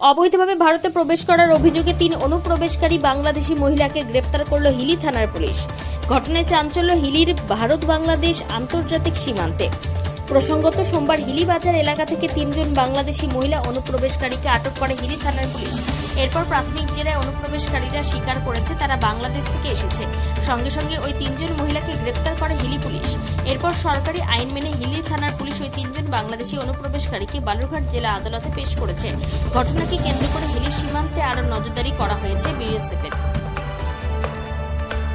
অবৈধভাবে ভারতে প্রবেশ করার অভিযোগে তিন অনুপ্রবেশকারী বাংলাদেশি মহিলাকে গ্রেপ্তার করল হিলি থানার পুলিশ। ঘটনায় চাঞ্চল্য হিলির ভারত বাংলাদেশ আন্তর্জাতিক সীমান্তে। প্রসঙ্গত, সোমবার হিলি বাজার এলাকা থেকে তিনজন বাংলাদেশি মহিলা অনুপ্রবেশকারীকে আটক করে হিলি থানার পুলিশ। এরপর প্রাথমিক জেলায় অনুপ্রবেশকারীরা স্বীকার করেছে, তারা বাংলাদেশ থেকে এসেছে। সঙ্গে সঙ্গে ওই তিনজন মহিলাকে গ্রেপ্তার করে হিলি পুলিশ। এরপর সরকারি আইন মেনে হিলি থানার পুলিশ ওই তিনজন বাংলাদেশি অনুপ্রবেশকারীকে বালুরঘাট জেলা আদালতে পেশ করেছে। ঘটনাকে কেন্দ্র করে হিলি সীমান্তে আরও নজরদারি করা হয়েছে বিএসএফের।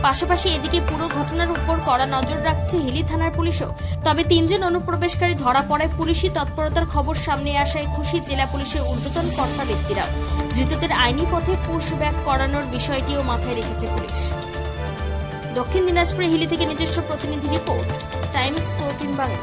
পাশাপাশি এদিকে পুরো ঘটনার উপর কড়া নজর রাখছে হিলি থানার পুলিশও। তবে তিনজন অনুপ্রবেশকারী ধরা পড়ায় পুলিশি তৎপরতার খবর সামনে আসায় খুশি জেলা পুলিশের ঊর্ধ্বতন কর্তা ব্যক্তিরা। ধৃতদের আইনি পথে পুশ ব্যাক করানোর বিষয়টিও মাথায় রেখেছে পুলিশ। দক্ষিণ দিনাজপুরে হিলি থেকে নিজস্ব প্রতিনিধি রিপোর্ট। Times fourteen Bangla